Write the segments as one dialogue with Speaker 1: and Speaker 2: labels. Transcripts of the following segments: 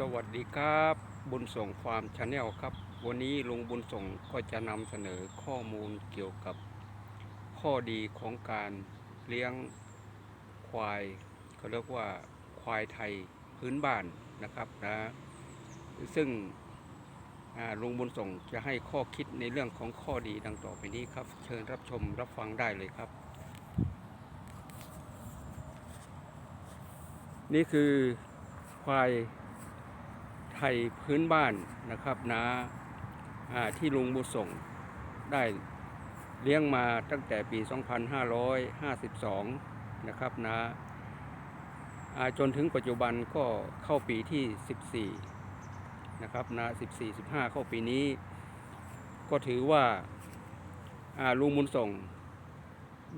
Speaker 1: สวัสดีครับ บุญส่งฟาร์มชาแนลครับ วันนี้ลุงบุญส่งก็จะนำเสนอข้อมูลเกี่ยวกับ ข้อดีของการเลี้ยงควายเขาเรียกว่าควายไทยพื้นบ้านนะครับนะซึ่งลุงบุญส่งจะให้ข้อคิดในเรื่องของข้อดีดังต่อไปนี้ครับ เชิญรับชมรับฟังได้เลยครับ นี่คือควาย ไทยพื้นบ้านนะครับนะอ่าที่ลุงบุญส่งได้เลี้ยงมาตั้งแต่ปี 2552 นะครับนะอ่าจนถึงปัจจุบันก็เข้าปีที่ 14 นะครับนะ14 15 เข้าปีนี้ ก็ถือว่าลุงบุญส่ง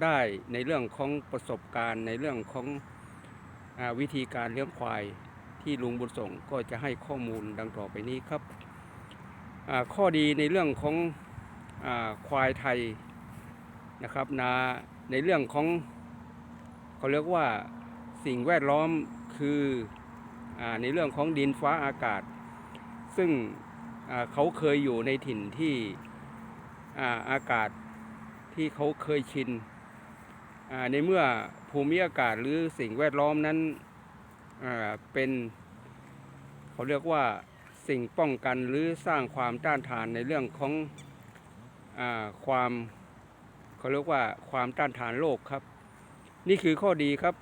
Speaker 1: ได้ในเรื่องของประสบการณ์ในเรื่องของอวิธีการเลี้ยงควาย ที่ลุงบุญส่งก็จะให้ข้อมูลดังต่อไปนี้ครับ ข้อดีในเรื่องของอควายไทยนะครับนะในเรื่องของเขาเรียกว่าสิ่งแวดล้อมคืออในเรื่องของดินฟ้าอากาศ ซึ่งเขาเคยอยู่ในถิ่นที่อาอากาศที่เขาเคยชินในเมื่อภูมิอากาศหรือสิ่งแวดล้อมนั้น เป็นเขาเรียกว่าสิ่งป้องกันหรือสร้างความต้านทานในเรื่องของอความเขาเรียกว่าความต้านทานโรคครับ นี่คือข้อดีครับ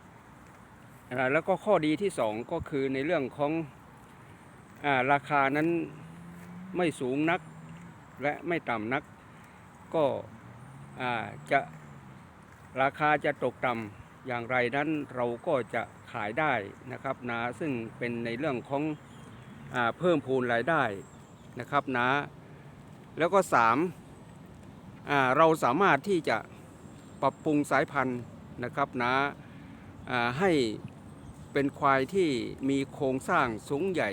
Speaker 1: แล้วก็ข้อดีที่สองก็คือในเรื่องของอาราคานั้นไม่สูงนักและไม่ต่ำนัก ก็จะราคาจะตกต่ำอย่างไรนั้นเราก็จะ ขายได้นะครับนะซึ่งเป็นในเรื่องของอเพิ่มพูนรายได้นะครับนะแล้วก็สามเราสามารถที่จะปรับปรุงสายพันธุ์นะครับนะอ่าให้เป็นควายที่มีโครงสร้างสูงใหญ่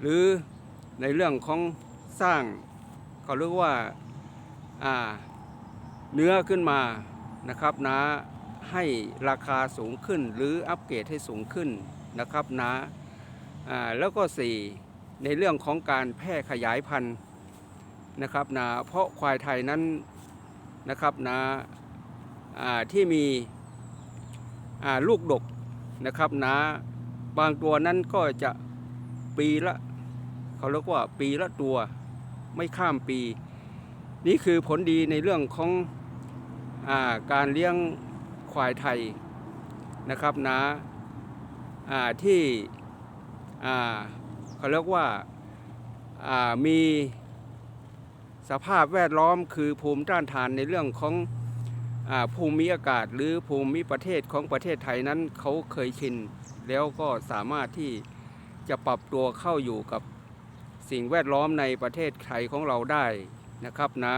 Speaker 1: หรือในเรื่องของสร้างเขาเรียกว่าอ่าเนื้อขึ้นมานะครับนะ ให้ราคาสูงขึ้น หรืออัปเกรดให้สูงขึ้นนะครับนะอ่าแล้วก็ 4 ในเรื่องของการแพร่ขยายพันธุ์นะครับนะเพราะควายไทยนั้นนะครับนะอ่าที่มีลูกดกนะครับนะบางตัวนั้นก็จะปีละเขาเรียกว่าปีละตัวไม่ข้ามปี นี่คือผลดีในเรื่องของอาการเลี้ยง ควายไทยนะครับนะอ่าที่เขาเรียกว่าามีสภาพแวดล้อมคือภูมิต้านทานในเรื่องของอภูมิอากาศหรือภูมิประเทศของประเทศไทยนั้นเขาเคยชิน แล้วก็สามารถที่จะปรับตัวเข้าอยู่กับสิ่งแวดล้อมในประเทศไทยของเราได้นะครับนะ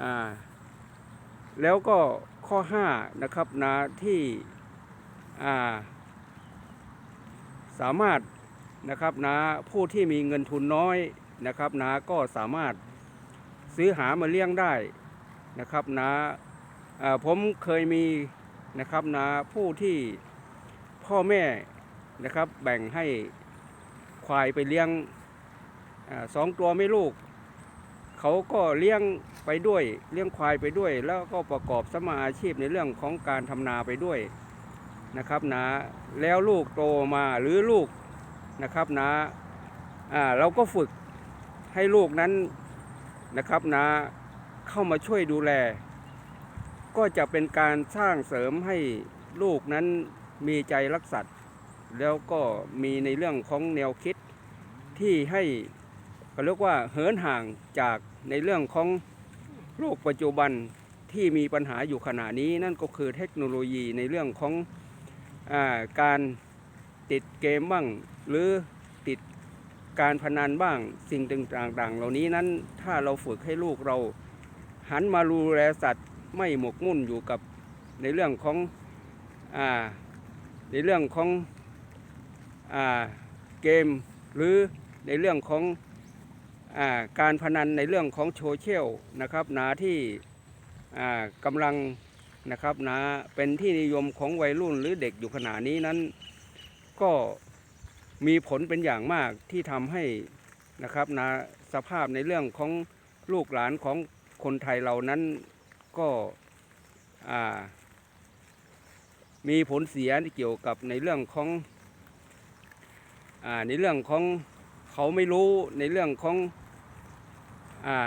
Speaker 1: อ่าแล้วก็ ข้อ5นะครับนะที่าสามารถนะครับนะผู้ที่มีเงินทุนน้อยนะครับนะก็สามารถซื้อหามาเลี้ยงได้นะครับนะอ่าผมเคยมีนะครับนะผู้ที่พ่อแม่นะครับแบ่งให้ควายไปเลี้ยงอสองตัวไม่ลูก เขาก็เลี้ยงไปด้วยเลี้ยงควายไปด้วย แล้วก็ประกอบสมาอาชีพในเรื่องของการทำนาไปด้วยนะครับนะแล้วลูกโตมาหรือลูกนะครับนะอ่าเราก็ฝึกให้ลูกนั้นนะครับนะเข้ามาช่วยดูแล ก็จะเป็นการสร้างเสริมให้ลูกนั้นมีใจรักสัตว์แล้วก็มีในเรื่องของแนวคิดที่ให้เขาเรียกว่าเหินห่างจาก ในเรื่องของโลกปัจจุบันที่มีปัญหาอยู่ขณะนี้นั่นก็คือเทคโนโลยีในเรื่องของอาการติดเกมบ้าง หรือติดการพนันบ้างสิ่งต่างๆ เหล่านี้นั้นถ้าเราฝึกให้ลูกเราหันมาดูแลสัตว์ไม่หมกมุ่นอยู่กับในเรื่องของอาในเรื่องของอเกมหรือในเรื่องของ การพนันในเรื่องของโซเชียลนะครับนะที่กำลังนะครับนะเป็นที่นิยมของวัยรุ่นหรือเด็กอยู่ขณะนี้นั้นก็มีผลเป็นอย่างมากที่ทำให้นะครับนะสภาพในเรื่องของลูกหลานของคนไทยเรานั้นก็มีผลเสียเกี่ยวกับในเรื่องของอในเรื่องของเขาไม่รู้ในเรื่องของ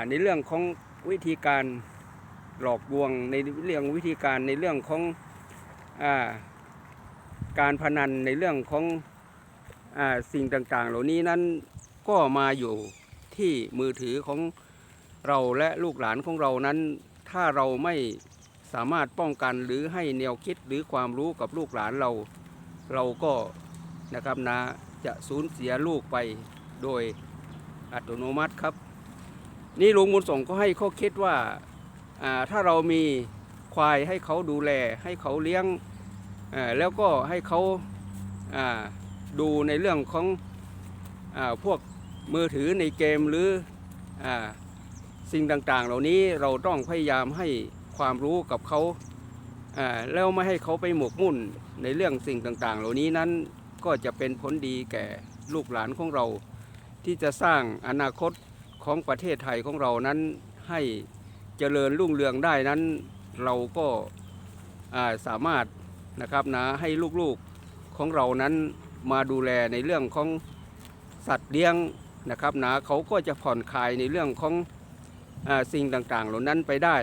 Speaker 1: ในเรื่องของวิธีการหลอกลวงในเรื่องวิธีการในเรื่องของอาการพนันในเรื่องของอสิ่งต่างๆ เหล่านี้นั้นก็มาอยู่ที่มือถือของเราและลูกหลานของเรานั้น ถ้าเราไม่สามารถป้องกันหรือให้แนวคิดหรือความรู้กับลูกหลานเรา เราก็นะครับนะจะสูญเสียลูกไปโดยอัตโนมัติครับ นี่ลุงบุญส่งก็ให้ข้อคิดว่าถ้าเรามีควายให้เขาดูแล ให้เขาเลี้ยงแล้วก็ให้เขาดูในเรื่องของอพวกมือถือในเกมหรืออสิ่งต่างๆ เหล่านี้เราต้องพยายามให้ความรู้กับเขาแล้วไม่ให้เขาไปหมกมุ่นในเรื่องสิ่งต่างๆ เหล่านี้นั้นก็จะเป็นผลดีแก่ลูกหลานของเรา ที่จะสร้างอนาคต ของประเทศไทยของเรานั้นให้เจริญรุ่งเรืองได้นั้น เราก็าสามารถนะครับนะให้ลูกๆของเรานั้นมาดูแลในเรื่องของสัตว์เลี้ยงนะครับนะเขาก็จะผ่อนคลายในเรื่องของอสิ่งต่างๆ เหล่านั้นไปได้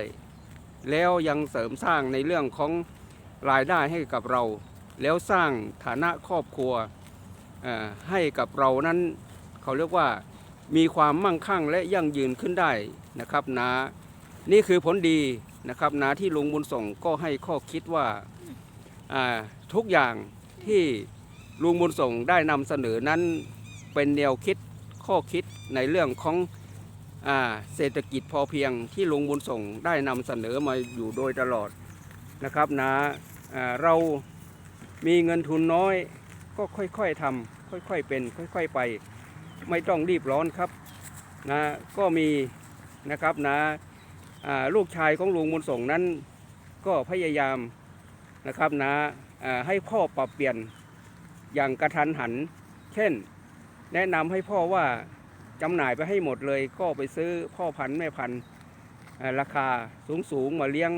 Speaker 1: แล้วยังเสริมสร้างในเรื่องของรายได้ให้กับเรา แล้วสร้างฐานะครอบครัวให้กับเรานั้น เขาเรียกว่า มีความมั่งคั่งและยั่งยืนขึ้นได้นะครับนะนี่คือผลดีนะครับนะที่ลุงบุญส่งก็ให้ข้อคิดว่าทุกอย่างที่ลุงบุญส่งได้นำเสนอนั้นเป็นแนวคิดข้อคิดในเรื่องของอเศรษฐกิจพอเพียงที่ลุงบุญส่งได้นำเสนอมาอยู่โดยตลอดนะครับนะอ่าเรามีเงินทุนน้อยก็ค่อยๆทำค่อยๆเป็น ค่อย ๆไป ไม่ต้องรีบร้อนครับนะก็มีนะครับนะลูกชายของลุงบุญส่งนั้น ก็พยายามนะครับนะให้พ่อปรับเปลี่ยนอย่างกระทันหัน เช่น แนะนำให้พ่อว่าจำหน่ายไปให้หมดเลย ก็ไปซื้อพ่อพันธุ์แม่พันธุ์ราคาสูงๆมาเลี้ยง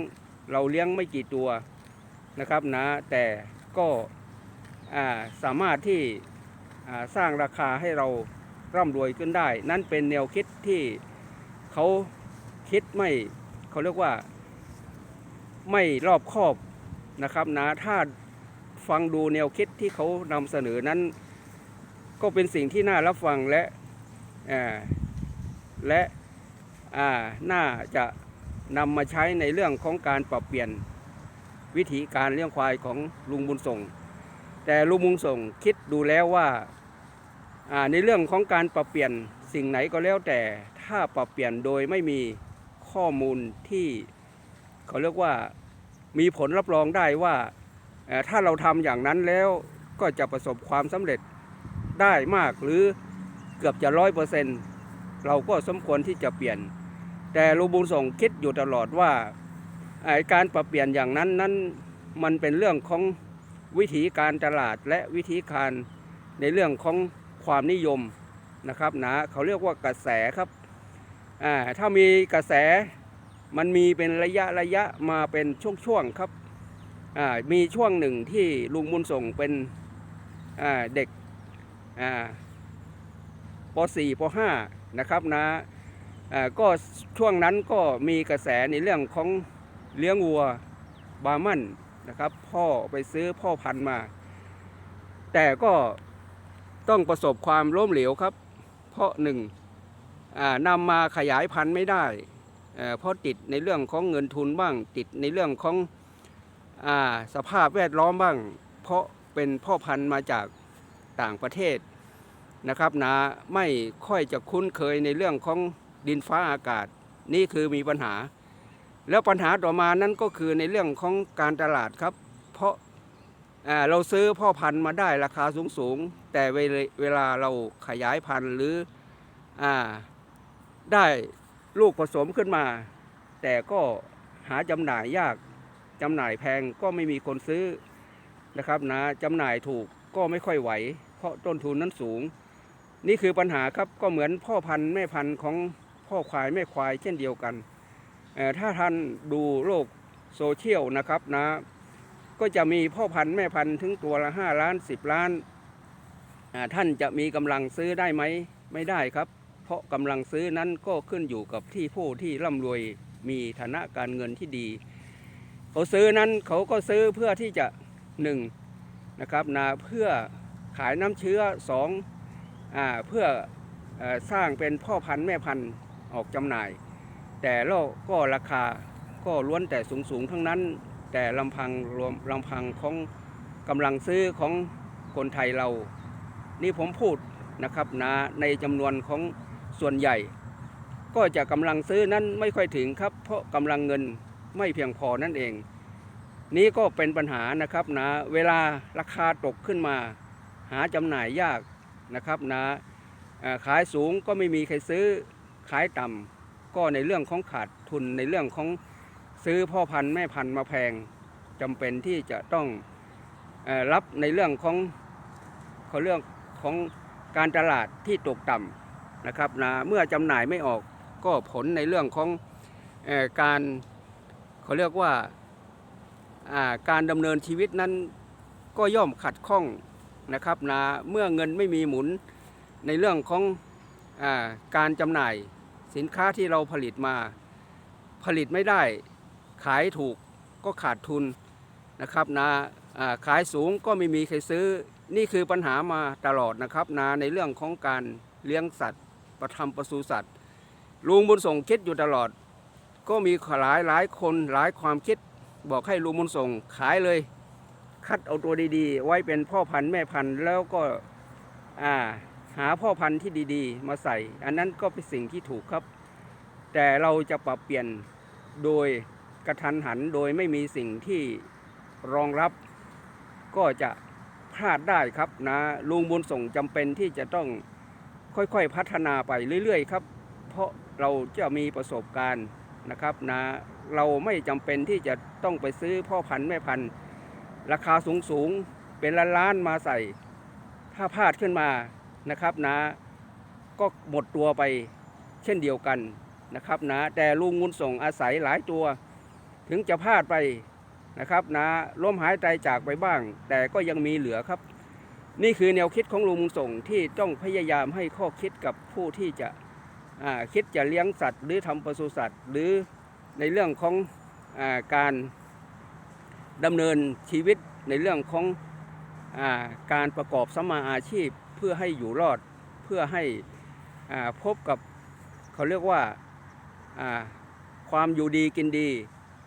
Speaker 1: เราเลี้ยงไม่กี่ตัวนะครับนะแต่ก็สามารถที่สร้างราคาให้เรา ร่ำรวยขึ้นได้ นั่นเป็นแนวคิดที่เขาคิดไม่เขาเรียกว่าไม่รอบคอบนะครับนะถ้าฟังดูแนวคิดที่เขานำเสนอนั้น ก็เป็นสิ่งที่น่ารับฟังและและน่าจะนำมาใช้ในเรื่องของการปรับเปลี่ยนวิธีการเลี้ยงควายของลุงบุญส่ง แต่ลุงบุญส่งคิดดูแล้วว่า ในเรื่องของการปรับเปลี่ยนสิ่งไหนก็แล้วแต่ถ้าปรับเปลี่ยนโดยไม่มีข้อมูลที่เขาเรียกว่ามีผลรับรองได้ว่าถ้าเราทำอย่างนั้นแล้วก็จะประสบความสำเร็จได้มากหรือเกือบจะร้อยเปอร์เซ็นต์เราก็สมควรที่จะเปลี่ยน แต่ลูบุญส่งคิดอยู่ตลอดว่าการปรับเปลี่ยนอย่างนั้นนั้นมันเป็นเรื่องของวิธีการตลาดและวิธีการในเรื่องของ ความนิยมนะครับนะเขาเรียกว่ากระแสครับอ่าถ้ามีกระแสมันมีเป็นระยะระยะมาเป็นช่วงๆครับอ่ามีช่วงหนึ่งที่ลุงบุญส่งเป็นอ่าเด็กอ่าป .4 ป .5 นะครับนะอ่าก็ช่วงนั้นก็มีกระแสในเรื่องของเลี้ยงวัวบาร์มันนะครับ พ่อไปซื้อพ่อพันธุ์มา แต่ก็ ต้องประสบความล้มเหลวครับ เพราะหนึ่งนำมาขยายพันธุ์ไม่ได้เพราะติดในเรื่องของเงินทุนบ้าง ติดในเรื่องของอสภาพแวดล้อมบ้าง เพราะเป็นพ่อพันธุ์มาจากต่างประเทศนะครับนะไม่ค่อยจะคุ้นเคยในเรื่องของดินฟ้าอากาศ นี่คือมีปัญหา แล้วปัญหาต่อมานั้นก็คือในเรื่องของการตลาดครับ เพราะ เราซื้อพ่อพันธุ์มาได้ราคาสูงสูงๆแต่เวลาเวลาเราขยายพันธุ์หรืออได้ลูกผสมขึ้นมา แต่ก็หาจำหน่ายยากจำหน่ายแพงก็ไม่มีคนซื้อนะครับนะจำหน่ายถูกก็ไม่ค่อยไหว เพราะต้นทุนนั้นสูง นี่คือปัญหาครับก็เหมือนพ่อพันธุ์แม่พันธุ์ของพ่อควายแม่ควายเช่นเดียวกัน ถ้าท่านดูโลกโซเชียลนะครับนะ ก็จะมีพ่อพันธุ์แม่พันธุ์ถึงตัวละ5ล้าน10ล้านท่านจะมีกำลังซื้อได้ไหมไม่ได้ครับ เพราะกำลังซื้อนั้นก็ขึ้นอยู่กับที่ผู้ที่ร่ำรวยมีฐานะการเงินที่ดี เขาซื้อนั้นเขาก็ซื้อเพื่อที่จะหนึ่งนะครับนะเพื่อขายน้ำเชื้อสองอาเพื่ออสร้างเป็นพ่อพันธุ์แม่พันธุ์ออกจำหน่าย แต่แล้วก็ราคาก็ล้วนแต่สูงๆทั้งนั้น แต่ลำพังรวมลำพังของกำลังซื้อของคนไทยเรา นี่ผมพูดนะครับนะในจำนวนของส่วนใหญ่ ก็จะกำลังซื้อนั้นไม่ค่อยถึงครับ เพราะกำลังเงินไม่เพียงพอนั่นเอง นี้ก็เป็นปัญหานะครับนะเวลาราคาตกขึ้นมา หาจำหน่ายยากนะครับนะขายสูงก็ไม่มีใครซื้อขายต่ำก็ในเรื่องของขาดทุนในเรื่องของ ซื้อพ่อพันธุ์แม่พันธุ์มาแพงจำเป็นที่จะต้องอรับในเรื่องของเขาเรื่องของการตลาดที่ตกต่ำนะครับนะเมื่อจำหน่ายไม่ออกก็ผลในเรื่องของอการเขาเรียกว่าการดำเนินชีวิตนั้นก็ย่อมขัดข้องนะครับนะเมื่อเงินไม่มีหมุนในเรื่องของอการจำหน่ายสินค้าที่เราผลิตมาผลิตไม่ได้ ขายถูกก็ขาดทุนนะครับนะอ่าขายสูงก็ไม่มีใครซื้อ นี่คือปัญหามาตลอดนะครับนะในเรื่องของการเลี้ยงสัตว์ ประทำปศุสัตว์ลุงบุญส่งคิดอยู่ตลอด ก็มีหลายหลายคนหลายความคิด บอกให้ลุงบุญส่งขายเลย คัดเอาตัวดีๆ ไว้เป็นพ่อพันธุ์แม่พันธุ์แล้วก็หาพ่อพันธุ์ที่ดีๆ มาใส่ อันนั้นก็เป็นสิ่งที่ถูกครับ แต่เราจะปรับเปลี่ยนโดย กระทันหันโดยไม่มีสิ่งที่รองรับก็จะพลาดได้ครับนะลุงบุญส่งจำเป็นที่จะต้องค่อยๆพัฒนาไปเรื่อยๆครับ เพราะเราจะมีประสบการณ์นะครับนะเราไม่จำเป็นที่จะต้องไปซื้อพ่อพันธุ์แม่พันธุ์ราคาสูงๆเป็นล้านล้านๆมาใส่ ถ้าพลาดขึ้นมานะครับนะก็หมดตัวไปเช่นเดียวกันนะครับนะแต่ลุงมุนส่งอาศัยหลายตัว ถึงจะพลาดไปนะครับนะล้มหายใจจากไปบ้าง แต่ก็ยังมีเหลือครับ นี่คือแนวคิดของลุงมุนส่งที่ต้องพยายามให้ข้อคิดกับผู้ที่จะคิดจะเลี้ยงสัตว์ หรือทำปศุสัตว์ หรือในเรื่องของอการดำเนินชีวิตในเรื่องของอการประกอบสมมาอาชีพเพื่อให้อยู่รอดเพื่อให้พบกับเขาเรียกว่าความอยู่ดีกินดี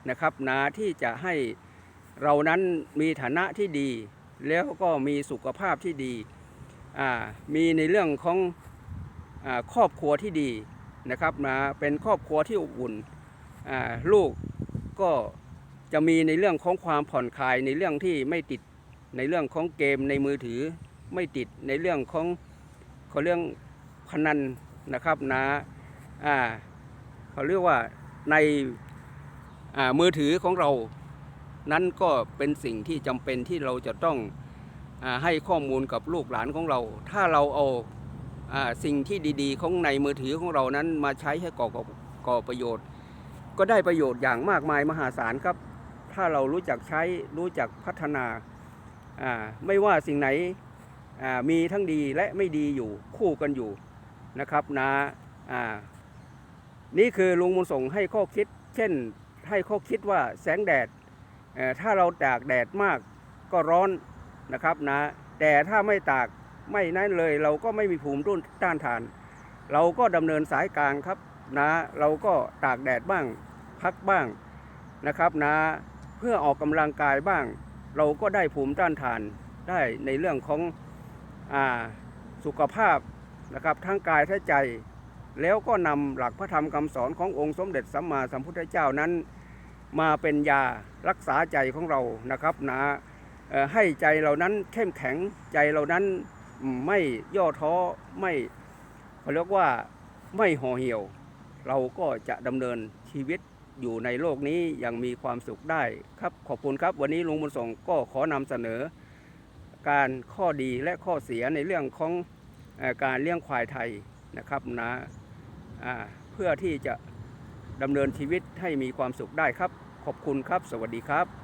Speaker 1: นะครับนะที่จะให้เรานั้นมีฐานะที่ดี แล้วก็มีสุขภาพที่ดี มีในเรื่องของอครอบครัวที่ดีนะครับนะเป็นครอบครัวที่อบอุ่นลูกก็จะมีในเรื่องของความผ่อนคลายในเรื่องที่ไม่ติดในเรื่องของเกมในมือถือไม่ติดในเรื่องของเขาเรื่องพนันนะครับนะอ่าเขาเรียกว่าใน มือถือของเรานั้นก็เป็นสิ่งที่จำเป็นที่เราจะต้องอให้ข้อมูลกับลูกหลานของเรา ถ้าเราเอาอสิ่งที่ดีๆ ของในมือถือของเรานั้นมาใช้ให้ก่อก่อก่อประโยชน์ ก็ได้ประโยชน์อย่างมากมายมหาศาลครับ ถ้าเรารู้จักใช้รู้จักพัฒนาไม่ว่าสิ่งไหนมีทั้งดีและไม่ดีอยู่คู่กันอยู่นะครับนะอ่านี่คือลุงมุนส่งให้ข้อคิด เช่น ให้เข้อคิดว่าแสงแดดถ้าเราตากแดดมากก็ร้อนนะครับนะแต่ถ้าไม่ตากไม่นั้นเลย เราก็ไม่มีภูมิต้นต้านทาน เราก็ดำเนินสายกลางครับนะเราก็ตากแดดบ้างพักบ้างนะครับนะเพื่อออกกำลังกายบ้าง เราก็ได้ภูมิต้านทานได้ในเรื่องของอสุขภาพนะครับทั้งกายทั้งใจ แล้วก็นำหลักพระธรรมคำสอนขององค์สมเด็จสัมมาสัมพุทธเจ้านั้น มาเป็นยารักษาใจของเรานะครับนะให้ใจเรานั้นเข้มแข็งใจเรานั้นไม่ย่อท้อไม่เขาเรียกว่าไม่ห่อเหี่ยว เราก็จะดำเนินชีวิตอยู่ในโลกนี้อย่างมีความสุขได้ครับขอบคุณครับวันนี้ลุงบุญส่งก็ขอนำเสนอ การข้อดีและข้อเสียในเรื่องของการเลี้ยงควายไทยนะครับนะอ่า เพื่อที่จะดำเนินชีวิตให้มีความสุขได้ครับ ขอบคุณครับ สวัสดีครับ